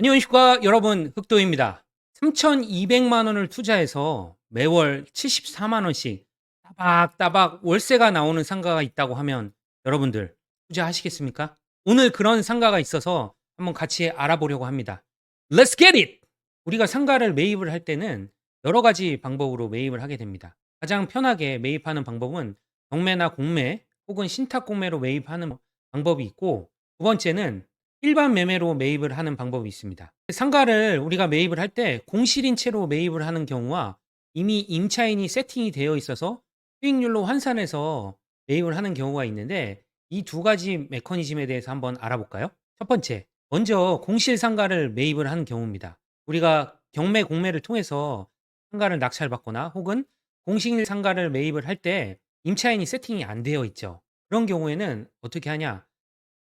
안녕하십니까 여러분 흑도입니다. 3,200만 원을 투자해서 매월 74만 원씩 따박따박 월세가 나오는 상가가 있다고 하면 여러분들 투자하시겠습니까? 오늘 그런 상가가 있어서 한번 같이 알아보려고 합니다. Let's get it! 우리가 상가를 매입을 할 때는 여러 가지 방법으로 매입을 하게 됩니다. 가장 편하게 매입하는 방법은 경매나 공매 혹은 신탁 공매로 매입하는 방법이 있고 두 번째는 일반 매매로 매입을 하는 방법이 있습니다. 상가를 우리가 매입을 할 때 공실인 채로 매입을 하는 경우와 이미 임차인이 세팅이 되어 있어서 수익률로 환산해서 매입을 하는 경우가 있는데 이 두 가지 메커니즘에 대해서 한번 알아볼까요? 첫 번째, 먼저 공실 상가를 매입을 하는 경우입니다. 우리가 경매 공매를 통해서 상가를 낙찰받거나 혹은 공실 상가를 매입을 할 때 임차인이 세팅이 안 되어 있죠. 그런 경우에는 어떻게 하냐?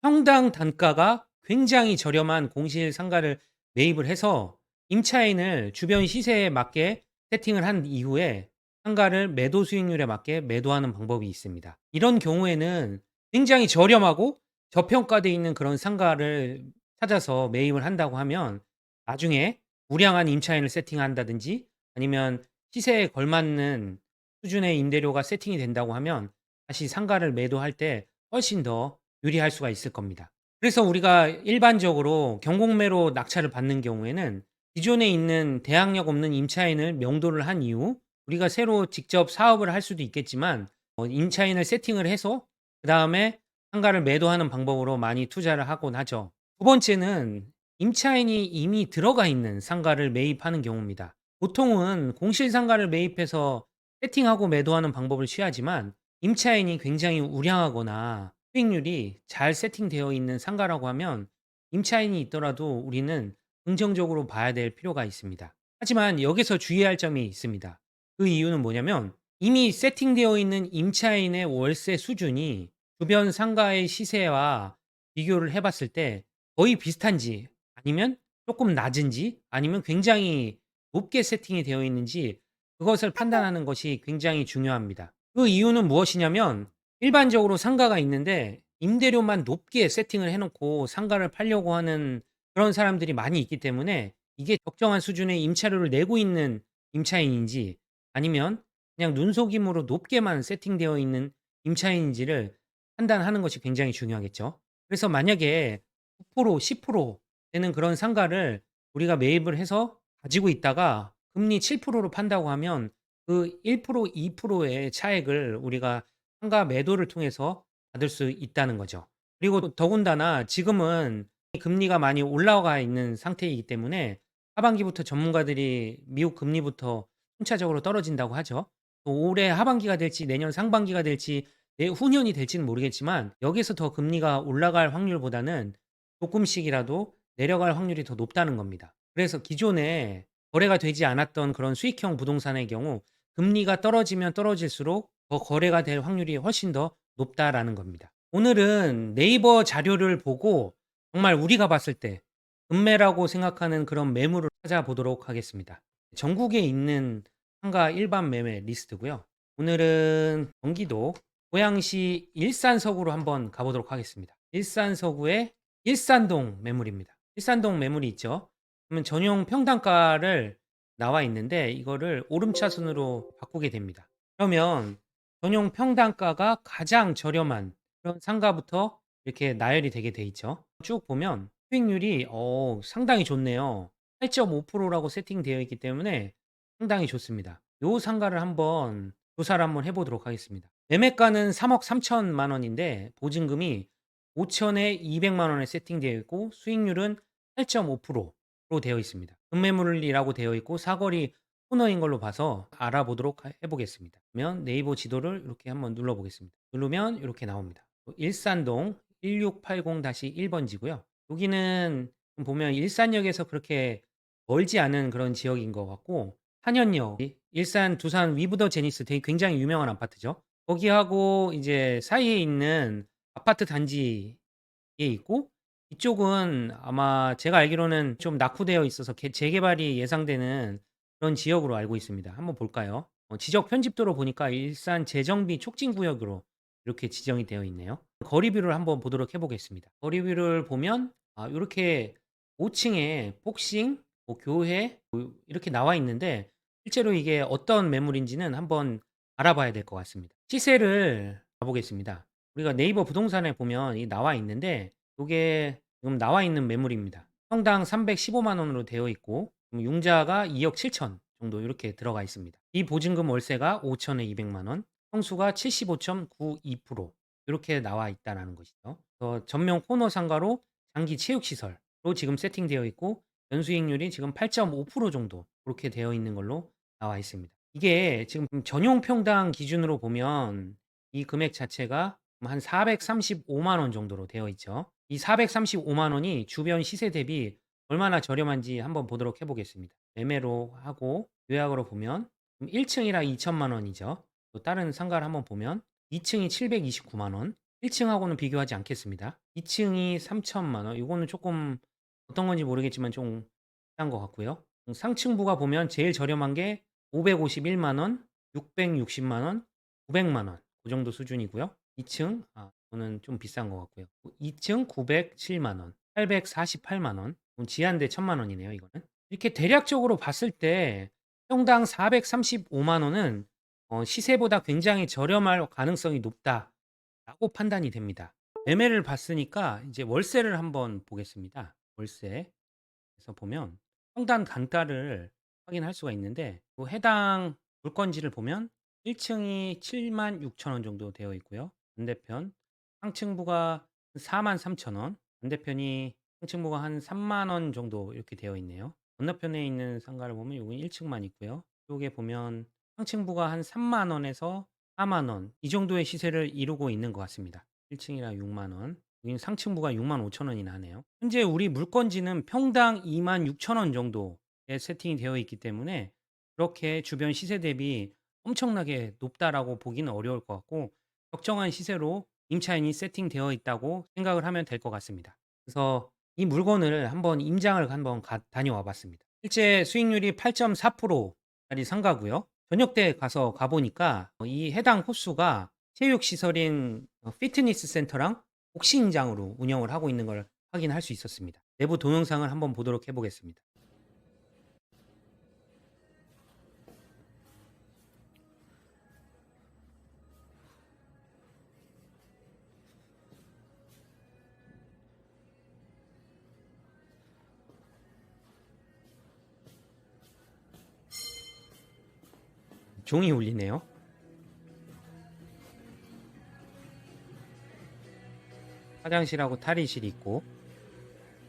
평당 단가가 굉장히 저렴한 공실 상가를 매입을 해서 임차인을 주변 시세에 맞게 세팅을 한 이후에 상가를 매도 수익률에 맞게 매도하는 방법이 있습니다. 이런 경우에는 굉장히 저렴하고 저평가되어 있는 그런 상가를 찾아서 매입을 한다고 하면 나중에 우량한 임차인을 세팅한다든지 아니면 시세에 걸맞는 수준의 임대료가 세팅이 된다고 하면 다시 상가를 매도할 때 훨씬 더 유리할 수가 있을 겁니다. 그래서 우리가 일반적으로 경공매로 낙찰을 받는 경우에는 기존에 있는 대항력 없는 임차인을 명도를 한 이후 우리가 새로 직접 사업을 할 수도 있겠지만 어, 임차인을 세팅을 해서 그 다음에 상가를 매도하는 방법으로 많이 투자를 하곤 하죠. 두 번째는 임차인이 이미 들어가 있는 상가를 매입하는 경우입니다. 보통은 공실 상가를 매입해서 세팅하고 매도하는 방법을 취하지만 임차인이 굉장히 우량하거나 수익률이 잘 세팅되어 있는 상가라고 하면 임차인이 있더라도 우리는 긍정적으로 봐야 될 필요가 있습니다. 하지만 여기서 주의할 점이 있습니다. 그 이유는 뭐냐면 이미 세팅되어 있는 임차인의 월세 수준이 주변 상가의 시세와 비교를 해봤을 때 거의 비슷한지 아니면 조금 낮은지 아니면 굉장히 높게 세팅이 되어 있는지 그것을 판단하는 것이 굉장히 중요합니다. 그 이유는 무엇이냐면 일반적으로 상가가 있는데 임대료만 높게 세팅을 해 놓고 상가를 팔려고 하는 그런 사람들이 많이 있기 때문에 이게 적정한 수준의 임차료를 내고 있는 임차인인지 아니면 그냥 눈속임으로 높게만 세팅되어 있는 임차인인지를 판단하는 것이 굉장히 중요하겠죠. 그래서 만약에 9% 10% 되는 그런 상가를 우리가 매입을 해서 가지고 있다가 금리 7%로 판다고 하면 그 1% 2%의 차액을 우리가 상가 매도를 통해서 받을 수 있다는 거죠. 그리고 또 더군다나 지금은 금리가 많이 올라가 있는 상태이기 때문에 하반기부터 전문가들이 미국 금리부터 순차적으로 떨어진다고 하죠. 또 올해 하반기가 될지 내년 상반기가 될지 내 후년이 될지는 모르겠지만 여기서 더 금리가 올라갈 확률보다는 조금씩이라도 내려갈 확률이 더 높다는 겁니다. 그래서 기존에 거래가 되지 않았던 그런 수익형 부동산의 경우 금리가 떨어지면 떨어질수록 더 거래가 될 확률이 훨씬 더 높다라는 겁니다. 오늘은 네이버 자료를 보고 정말 우리가 봤을 때 금매라고 생각하는 그런 매물을 찾아보도록 하겠습니다. 전국에 있는 상가 일반 매매 리스트고요. 오늘은 경기도 고양시 일산서구로 한번 가보도록 하겠습니다. 일산서구의 일산동 매물입니다. 일산동 매물이 있죠. 그러면 전용 평당가를 나와 있는데 이거를 오름차순으로 바꾸게 됩니다. 그러면 전용 평당가가 가장 저렴한 그런 상가부터 이렇게 나열이 되게 돼 있죠. 쭉 보면 수익률이 어, 상당히 좋네요. 8.5%라고 세팅되어 있기 때문에 상당히 좋습니다. 요 상가를 한번 조사를 한번 해보도록 하겠습니다. 매매가는 3억 3천만 원인데 보증금이 5천에 200만 원에 세팅되어 있고 수익률은 8.5% 로 되어 있습니다. 금매물이라고 되어 있고 사거리 코너인 걸로 봐서 알아보도록 하- 해보겠습니다. 그러면 네이버 지도를 이렇게 한번 눌러보겠습니다. 누르면 이렇게 나옵니다. 일산동 1680-1번지고요. 여기는 보면 일산역에서 그렇게 멀지 않은 그런 지역인 것 같고 한현역, 일산, 두산 위브더 제니스 되게 굉장히 유명한 아파트죠. 거기하고 이제 사이에 있는 아파트 단지에 있고 이쪽은 아마 제가 알기로는 좀 낙후되어 있어서 개- 재개발이 예상되는 그런 지역으로 알고 있습니다. 한번 볼까요? 어, 지적 편집도로 보니까 일산 재정비 촉진 구역으로 이렇게 지정이 되어 있네요. 거리뷰를 한번 보도록 해보겠습니다. 거리뷰를 보면 아, 이렇게 5층에 복싱, 뭐 교회 뭐 이렇게 나와 있는데 실제로 이게 어떤 매물인지는 한번 알아봐야 될 것 같습니다. 시세를 봐보겠습니다. 우리가 네이버 부동산에 보면 이 나와 있는데 요게 지금 나와 있는 매물입니다. 평당 315만 원으로 되어 있고 음, 융자가 2억 7천 정도 이렇게 들어가 있습니다. 이 보증금 월세가 5천에 200만 원, 평수가 75.92% 이렇게 나와 있다라는 것이죠. 그래서 전면 코너 상가로 장기 체육 시설로 지금 세팅되어 있고 연수익률이 지금 8.5% 정도 그렇게 되어 있는 걸로 나와 있습니다. 이게 지금 전용 평당 기준으로 보면 이 금액 자체가 한 435만 원 정도로 되어 있죠. 이 435만 원이 주변 시세 대비 얼마나 저렴한지 한번 보도록 해보겠습니다. 매매로 하고 요약으로 보면 1층이라 2천만 원이죠. 또 다른 상가를 한번 보면 2층이 729만 원, 1층하고는 비교하지 않겠습니다. 2층이 3천만 원, 이거는 조금 어떤 건지 모르겠지만 좀 비싼 것 같고요. 상층부가 보면 제일 저렴한 게 551만 원, 660만 원, 900만 원. 그 정도 수준이고요. 2층 아, 이거는 좀 비싼 것 같고요. 2층 907만 원, 848만 원. 지한대 1000만 원이네요, 이거는. 이렇게 대략적으로 봤을 때 평당 435만 원은 어, 시세보다 굉장히 저렴할 가능성이 높다라고 판단이 됩니다. 매매를 봤으니까 이제 월세를 한번 보겠습니다. 월세. 그래서 보면 평당 단가를 확인할 수가 있는데 그 해당 물건지를 보면 1층이 7만 6천 원 정도 되어 있고요. 반대편 상층부가 4만 3천 원, 반대편이 상층부가 한 3만 원 정도 이렇게 되어 있네요. 건너편에 있는 상가를 보면 여기 1층만 있고요. 이쪽에 보면 상층부가 한 3만 원에서 4만 원 이 정도의 시세를 이루고 있는 것 같습니다. 1층이라 6만 원, 여기는 상층부가 6만 5천 원이나 하네요. 현재 우리 물건지는 평당 2만 6천 원 정도에 세팅이 되어 있기 때문에 그렇게 주변 시세 대비 엄청나게 높다라고 보기는 어려울 것 같고 적정한 시세로 임차인이 세팅되어 있다고 생각을 하면 될 것 같습니다. 그래서 이 물건을 한번 임장을 한번 가- 다녀와 봤습니다. 실제 수익률이 8.4%짜리 상가고요. 저녁 때 가서 가보니까 이 해당 호수가 체육시설인 어, 피트니스 센터랑 복싱장으로 운영을 하고 있는 걸 확인할 수 있었습니다. 내부 동영상을 한번 보도록 해보겠습니다. 종이 울리네요. 화장실하고 탈의실이 있고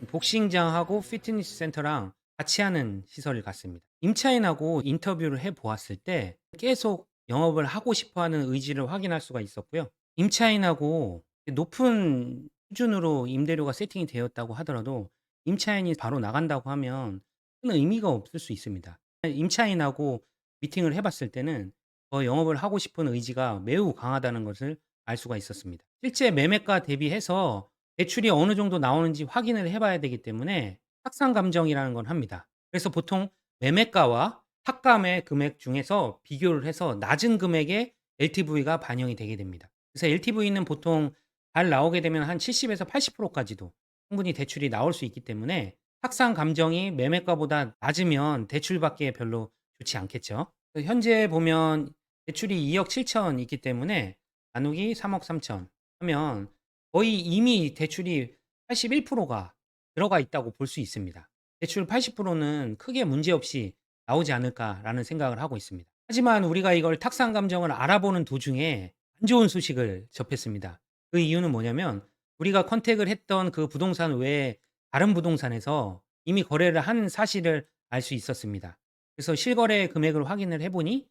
복싱장하고 피트니스 센터랑 같이 하는 시설을 갔습니다. 임차인하고 인터뷰를 해 보았을 때 계속 영업을 하고 싶어 하는 의지를 확인할 수가 있었고요. 임차인하고 높은 수준으로 임대료가 세팅이 되었다고 하더라도 임차인이 바로 나간다고 하면 큰 의미가 없을 수 있습니다. 임차인하고 미팅을 해 봤을 때는 더 영업을 하고 싶은 의지가 매우 강하다는 것을 알 수가 있었습니다. 실제 매매가 대비해서 대출이 어느 정도 나오는지 확인을 해 봐야 되기 때문에 착상 감정이라는 건 합니다. 그래서 보통 매매가와 탁감의 금액 중에서 비교를 해서 낮은 금액의 LTV가 반영이 되게 됩니다. 그래서 LTV는 보통 잘 나오게 되면 한 70에서 80%까지도 충분히 대출이 나올 수 있기 때문에 탁상 감정이 매매가보다 낮으면 대출받기에 별로 좋지 않겠죠. 현재 보면 대출이 2억 7천 있기 때문에 나누기 3억 3천 하면 거의 이미 대출이 81%가 들어가 있다고 볼 수 있습니다. 대출 80%는 크게 문제없이 나오지 않을까라는 생각을 하고 있습니다. 하지만 우리가 이걸 탁상 감정을 알아보는 도중에 안 좋은 소식을 접했습니다. 그 이유는 뭐냐면 우리가 컨택을 했던 그 부동산 외에 다른 부동산에서 이미 거래를 한 사실을 알 수 있었습니다. 그래서 실거래 금액을 확인을 해보니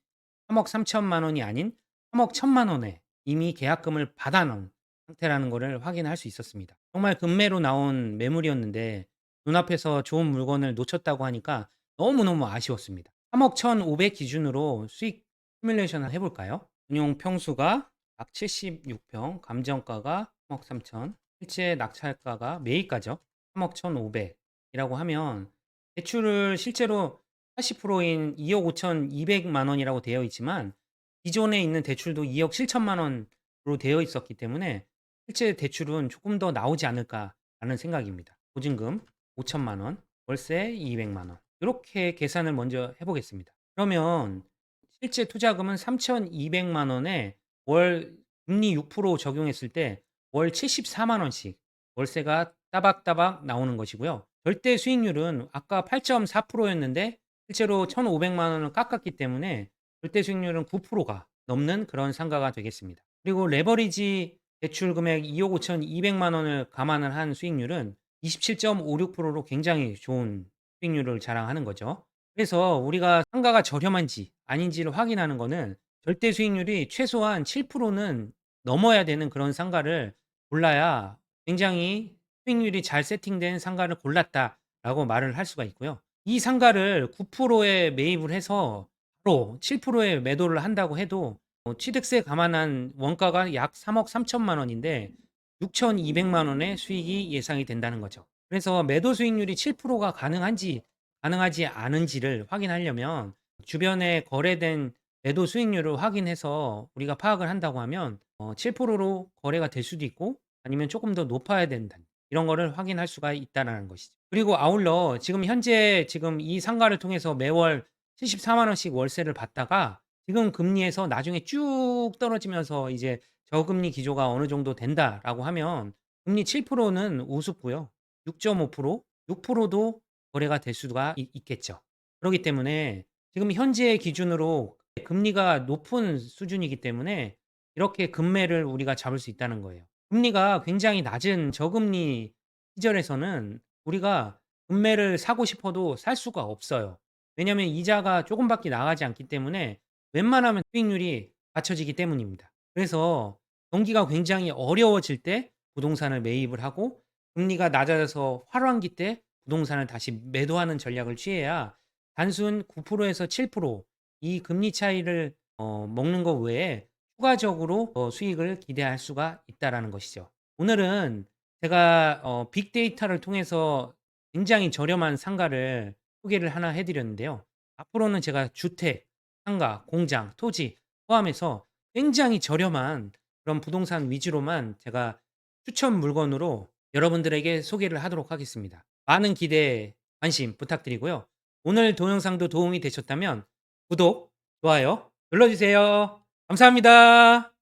3억 3천만 원이 아닌 3억 1천만 원에 이미 계약금을 받아놓은 상태라는 것을 확인할 수 있었습니다. 정말 금매로 나온 매물이었는데 눈앞에서 좋은 물건을 놓쳤다고 하니까 너무너무 아쉬웠습니다. 3억 1,500 기준으로 수익 시뮬레이션을 해볼까요? 운용 평수가 약 76평, 감정가가 3억 3천, 실제 낙찰가가 매입가죠. 3억 1,500이라고 하면 대출을 실제로 80%인 2억 5,200만 원이라고 되어 있지만 기존에 있는 대출도 2억 7천만 원으로 되어 있었기 때문에 실제 대출은 조금 더 나오지 않을까라는 생각입니다. 보증금 5천만 원, 월세 200만 원. 이렇게 계산을 먼저 해보겠습니다. 그러면 실제 투자금은 3,200만 원에 월 금리 6% 적용했을 때 월 74만 원씩 월세가 따박따박 나오는 것이고요. 절대 수익률은 아까 8.4%였는데 실제로 1,500만 원을 깎았기 때문에 절대 수익률은 9%가 넘는 그런 상가가 되겠습니다. 그리고 레버리지 대출 금액 2억 5,200만 원을 감안을 한 수익률은 27.56%로 굉장히 좋은 수익률을 자랑하는 거죠. 그래서 우리가 상가가 저렴한지 아닌지를 확인하는 거는 절대 수익률이 최소한 7%는 넘어야 되는 그런 상가를 골라야 굉장히 수익률이 잘 세팅된 상가를 골랐다라고 말을 할 수가 있고요. 이 상가를 9%에 매입을 해서 바로 7%에 매도를 한다고 해도 어, 취득세 감안한 원가가 약 3억 3천만 원인데 6,200만 원의 수익이 예상이 된다는 거죠. 그래서 매도 수익률이 7%가 가능한지 가능하지 않은지를 확인하려면 주변에 거래된 매도 수익률을 확인해서 우리가 파악을 한다고 하면 어, 7%로 거래가 될 수도 있고 아니면 조금 더 높아야 된다. 이런 거를 확인할 수가 있다는 것이죠. 그리고 아울러 지금 현재 지금 이 상가를 통해서 매월 74만 원씩 월세를 받다가 지금 금리에서 나중에 쭉 떨어지면서 이제 저금리 기조가 어느 정도 된다라고 하면 금리 7%는 우습고요. 6.5%, 6%도 거래가 될 수가 있, 있겠죠. 그렇기 때문에 지금 현재 기준으로 금리가 높은 수준이기 때문에 이렇게 금매를 우리가 잡을 수 있다는 거예요. 금리가 굉장히 낮은 저금리 시절에서는 우리가 금매를 사고 싶어도 살 수가 없어요. 왜냐하면 이자가 조금밖에 나가지 않기 때문에 웬만하면 수익률이 받쳐지기 때문입니다. 그래서 경기가 굉장히 어려워질 때 부동산을 매입을 하고 금리가 낮아져서 활황기 때 부동산을 다시 매도하는 전략을 취해야 단순 9%에서 7%이 금리 차이를 어, 먹는 것 외에 추가적으로 어, 수익을 기대할 수가 있다라는 것이죠. 오늘은 제가 어, 빅데이터를 통해서 굉장히 저렴한 상가를 소개를 하나 해드렸는데요. 앞으로는 제가 주택, 상가, 공장, 토지 포함해서 굉장히 저렴한 그런 부동산 위주로만 제가 추천 물건으로 여러분들에게 소개를 하도록 하겠습니다. 많은 기대, 관심 부탁드리고요. 오늘 동영상도 도움이 되셨다면 구독, 좋아요 눌러주세요. 감사합니다.